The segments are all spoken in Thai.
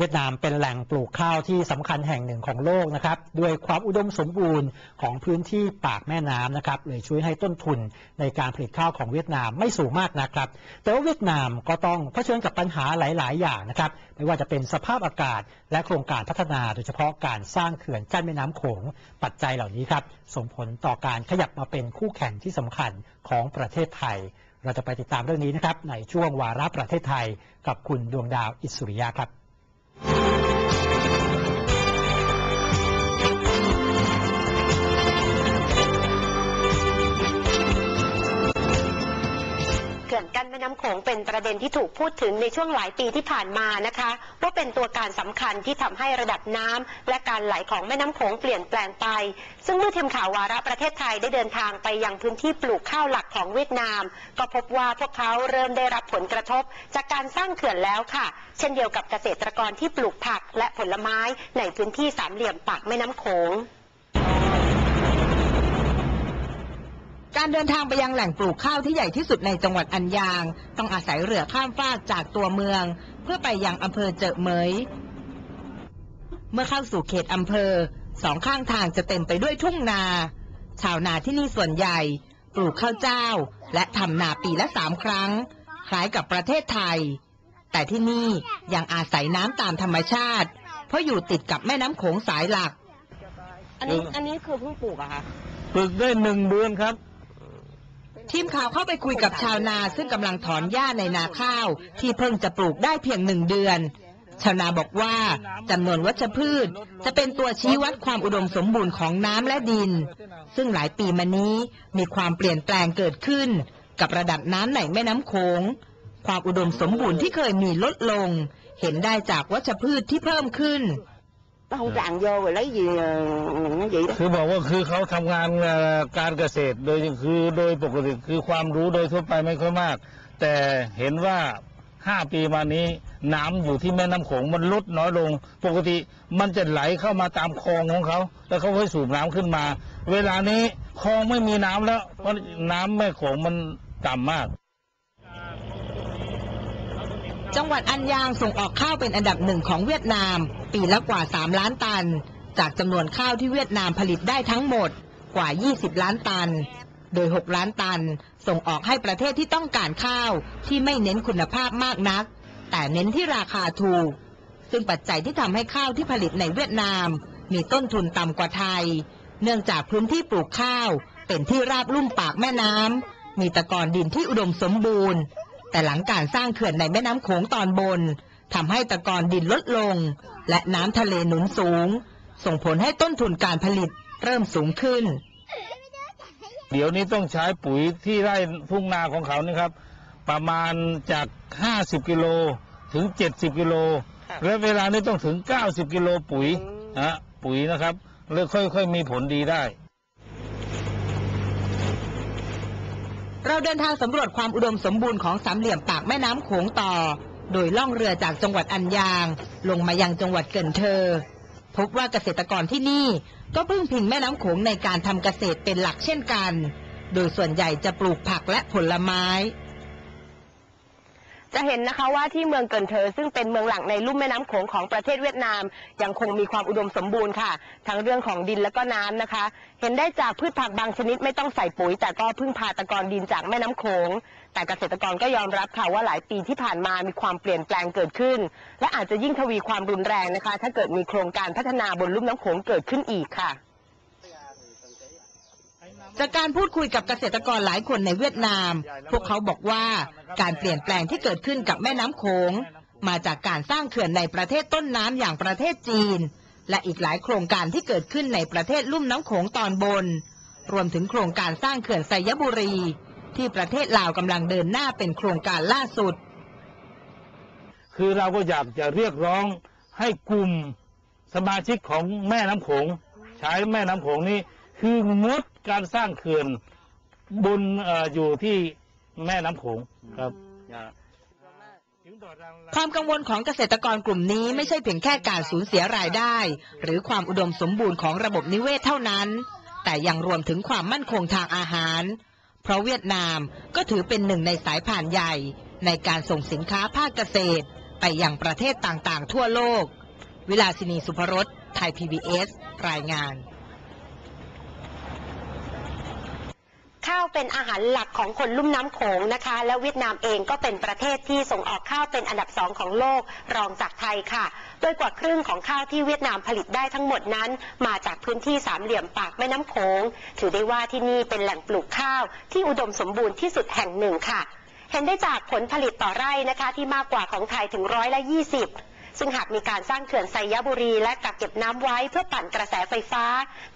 เวียดนามเป็นแหล่งปลูกข้าวที่สำคัญแห่งหนึ่งของโลกนะครับด้วยความอุดมสมบูรณ์ของพื้นที่ปากแม่น้ำนะครับเลยช่วยให้ต้นทุนในการผลิตข้าวของเวียดนามไม่สูงมากนะครับ แต่ว่าเวียดนามก็ต้องเผชิญกับปัญหาหลาย ๆ อย่างนะครับไม่ว่าจะเป็นสภาพอากาศ และโครงการพัฒนาโดยเฉพาะการสร้างเขื่อนกั้นแม่น้ำโขงปัจจัยเหล่านี้ครับส่งผลต่อการขยับมาเป็นคู่แข่งที่สำคัญของประเทศไทย เราจะไปติดตามเรื่องนี้นะครับในช่วงวาระประเทศไทย กับคุณดวงดาวอิสุริยะครับ うん。 ขื่อนกั้นแม่น้ำโขงเป็นประเด็นที่ถูกพูดถึงในช่วงหลายปีที่ผ่านมานะคะว่าเป็นตัวการสำคัญที่ทำให้ระดับน้ำและการไหลของแม่น้ำโขงเปลี่ยนแปลงไป ซึ่งเมื่อทีมข่าววาระประเทศไทยได้เดินทางไปยังพื้นที่ปลูกข้าวหลักของเวียดนาม ก็พบว่าพวกเขาเริ่มได้รับผลกระทบ จากการสร้างเขื่อนแล้วค่ะ เช่นเดียวกับเกษตรกรที่ปลูกผักและผลไม้ในพื้นที่สามเหลี่ยมปากแม่น้ำโขง การเดินทางไปยังแหล่งปลูกข้าวที่ใหญ่ที่สุดในจังหวัดอันยาง ต้องอาศัยเรือข้ามฟากจากตัวเมือง เพื่อไปยังอำเภอเจอเหมย เมื่อเข้าสู่เขตอำเภอสองข้างทางจะเต็มไปด้วยทุ่งนา ชาวนาที่นี่ส่วนใหญ่ ปลูกข้าวเจ้า และทำนาปีละสามครั้ง คล้ายกับประเทศไทย แต่ที่นี่ยังอาศัยน้ำตามธรรมชาติ เพราะอยู่ติดกับแม่น้ำโขงสายหลัก อันนี้อันนี้คือเพิ่งปลูกอะคะ ฝึกได้หนึ่งเดือนครับ ทีมข่าวเข้าไปคุยกับชาวนาซึ่งกำลังถอนหญ้าในนาข้าว ที่เพิ่งจะปลูกได้เพียงหนึ่งเดือน ชาวนาบอกว่าจำนวนวัชพืช จะเป็นตัวชี้วัดความอุดมสมบูรณ์ของน้ำและดิน ซึ่งหลายปีมานี้มีความเปลี่ยนแปลงเกิดขึ้น กับระดับน้ำในแม่น้ำโขงความอุดมสมบูรณ์ที่เคยมีลดลง เห็นได้จากวัชพืชที่เพิ่มขึ้น nó không rạng vô rồi lấy gì nó vậy đó คือบอกว่าคือเขาทำงานเอ่อการเกษตรโดยคือโดยปกติคือความรู้โดยทั่วไปไม่ค่อยมาก แต่เห็นว่าห้าปีมานี้น้ำอยู่ที่แม่น้ำโขงมันลดน้อยลง ปกติมันจะไหลเข้ามาตามคลองของเขา แล้วเขาค่อยสูบน้ำขึ้นมา เวลานี้คลองไม่มีน้ำแล้วเพราะน้ำแม่โขงมันต่ำมาก จังหวัดอันยางส่งออกข้าวเป็นอันดับหนึ่งของเวียดนาม ปีละกว่า 3 ล้านตัน จากจำนวนข้าวที่เวียดนามผลิตได้ทั้งหมดกว่า 20 ล้านตัน โดย 6 ล้านตัน ส่งออกให้ประเทศที่ต้องการข้าวที่ไม่เน้นคุณภาพมากนัก แต่เน้นที่ราคาถูก ซึ่งปัจจัยที่ทำให้ข้าวที่ผลิตในเวียดนาม มีต้นทุนต่ำกว่าไทย เนื่องจากพื้นที่ปลูกข้าว เป็นที่ราบลุ่มปากแม่น้ำมีตะกอนดินที่อุดมสมบูรณ์ แต่หลังการสร้างเขื่อนในแม่น้ำโขงตอนบนทำให้ตะกอนดินลดลง และน้ำทะเลหนุนสูง ส่งผลให้ต้นทุนการผลิตเริ่มสูงขึ้น เดี๋ยวนี้ต้องใช้ปุ๋ยที่ไร่ทุ่งนาของเขานี่ครับ ประมาณจาก 50 กิโลถึง 70 กิโลและเวลานี้ต้องถึง 90 กิโลปุ๋ยนะปุ๋ยนะครับเลยค่อยๆมีผลดีได้ เราเดินทางสำรวจความอุดมสมบูรณ์ของสามเหลี่ยมปากแม่น้ำโขงต่อ โดยล่องเรือจากจังหวัดอันยาง ลงมายังจังหวัดเกินเธอ พบว่าเกษตรกรที่นี่ก็พึ่งพิงแม่น้ำโขงในการทำเกษตรเป็นหลักเช่นกัน โดยส่วนใหญ่จะปลูกผักและผลไม้ จะเห็นนะคะว่าที่เมืองเกินเทอซึ่งเป็นเมืองหลักในลุ่มแม่น้ำโขงของประเทศเวียดนาม ยังคงมีความอุดมสมบูรณ์ค่ะ ทั้งเรื่องของดินและก็น้ำนะคะ เห็นได้จากพืชผักบางชนิดไม่ต้องใส่ปุ๋ย แต่ก็พึ่งพาตะกอนดินจากแม่น้ำโขง แต่เกษตรกรก็ยอมรับค่ะว่าหลายปีที่ผ่านมามีความเปลี่ยนแปลงเกิดขึ้น และอาจจะยิ่งทวีความรุนแรงนะคะ ถ้าเกิดมีโครงการพัฒนาบนลุ่มน้ำโขงเกิดขึ้นอีกค่ะ จากการพูดคุยกับเกษตรกรหลายคนในเวียดนาม พวกเขาบอกว่าการเปลี่ยนแปลงที่เกิดขึ้นกับแม่น้ำโขงมาจากการสร้างเขื่อนในประเทศต้นน้ำอย่างประเทศจีน และอีกหลายโครงการที่เกิดขึ้นในประเทศลุ่มน้ำโขงตอนบน รวมถึงโครงการสร้างเขื่อนไซยบุรี ที่ประเทศลาวกำลังเดินหน้าเป็นโครงการล่าสุด คือเราก็อยากจะเรียกร้องให้กลุ่มสมาชิกของแม่น้ำโขงใช้แม่น้ำโขงนี้คืองด การสร้างเขื่อนบนเอออยู่ที่แม่น้ำโขงครับ ความกังวลของเกษตรกรกลุ่มนี้ไม่ใช่เพียงแค่การสูญเสียรายได้ หรือความอุดมสมบูรณ์ของระบบนิเวศเท่านั้น แต่ยังรวมถึงความมั่นคงทางอาหาร เพราะเวียดนามก็ถือเป็นหนึ่งในสายผ่านใหญ่ ในการส่งสินค้าภาคเกษตร ไปยังประเทศต่างๆ ทั่วโลก วิลาสินีสุภรสไทย PBS รายงาน ข้าวเป็นอาหารหลักของคนลุ่มน้ำโขงนะคะ และเวียดนามเองก็เป็นประเทศที่ส่งออกข้าวเป็นอันดับสองของโลกรองจากไทยค่ะ โดยกว่าครึ่งของข้าวที่เวียดนามผลิตได้ทั้งหมดนั้น มาจากพื้นที่สามเหลี่ยมปากแม่น้ำโขง ถือได้ว่าที่นี่เป็นแหล่งปลูกข้าวที่อุดมสมบูรณ์ที่สุดแห่งหนึ่งค่ะ เห็นได้จากผลผลิตต่อไร่นะคะ ที่มากกว่าของไทยถึงร้อยละยี่สิบ ซึ่งหากมีการสร้างเขื่อนไซยบุรีและกักเก็บน้ำไว้เพื่อปั่นกระแสไฟฟ้า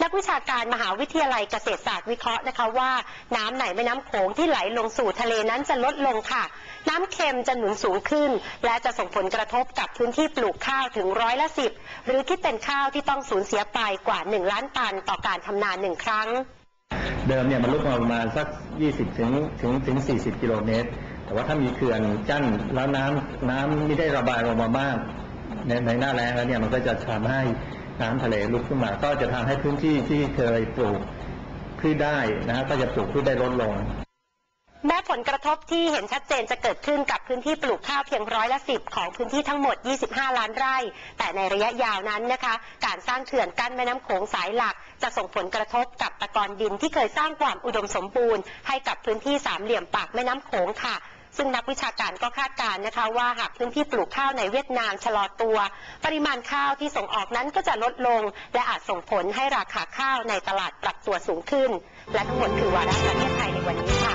นักวิชาการมหาวิทยาลัยเกษตรศาสตร์วิเคราะห์นะคะว่า น้ำไหนแม่น้ำโขงที่ไหลลงสู่ทะเลนั้นจะลดลงค่ะ น้ำเค็มจะหนุนสูงขึ้น และจะส่งผลกระทบกับพื้นที่ปลูกข้าวถึงร้อยละสิบหรือคิดเป็นข้าวที่ต้องสูญเสียไปกว่า 1 ล้านตันต่อการทำนาหนึ่งครั้ง เดิมเนี่ยมันลุกมาประมาณสัก 20 ถึงถึงถึง 40 กิโลเมตร แต่ว่าถ้ามีเขื่อนกั้นแล้วน้ำน้ำไม่ได้ระบายลงมามาก ในในหน้าแล้งแล้วเนี่ยมันก็จะทำให้น้ำทะเลลุกขึ้นมา ก็จะทำให้พื้นที่ที่เคยปลูกพืชได้นะฮะก็จะปลูกพืชได้ลดลงแม้ผลกระทบที่เห็นชัดเจนจะเกิดขึ้นกับพื้นที่ปลูกข้าวเพียงร้อยละสิบของพื้นที่ทั้งหมด 25 ล้านไร่ แต่ในระยะยาวนั้นนะคะ การสร้างเขื่อนกั้นแม่น้ำโขงสายหลัก จะส่งผลกระทบกับตะกอนดินที่เคยสร้างความอุดมสมบูรณ์ให้กับพื้นที่สามเหลี่ยมปากแม่น้ำโขงค่ะ ซึ่งนักวิชาการก็คาดการณ์นะคะว่าหากพื้นที่ปลูกข้าวในเวียดนามชะลอตัว ปริมาณข้าวที่ส่งออกนั้นก็จะลดลง และอาจส่งผลให้ราคาข้าวในตลาดปรับตัวสูงขึ้น และทั้งหมดคือวาระประเทศไทยในวันนี้ค่ะ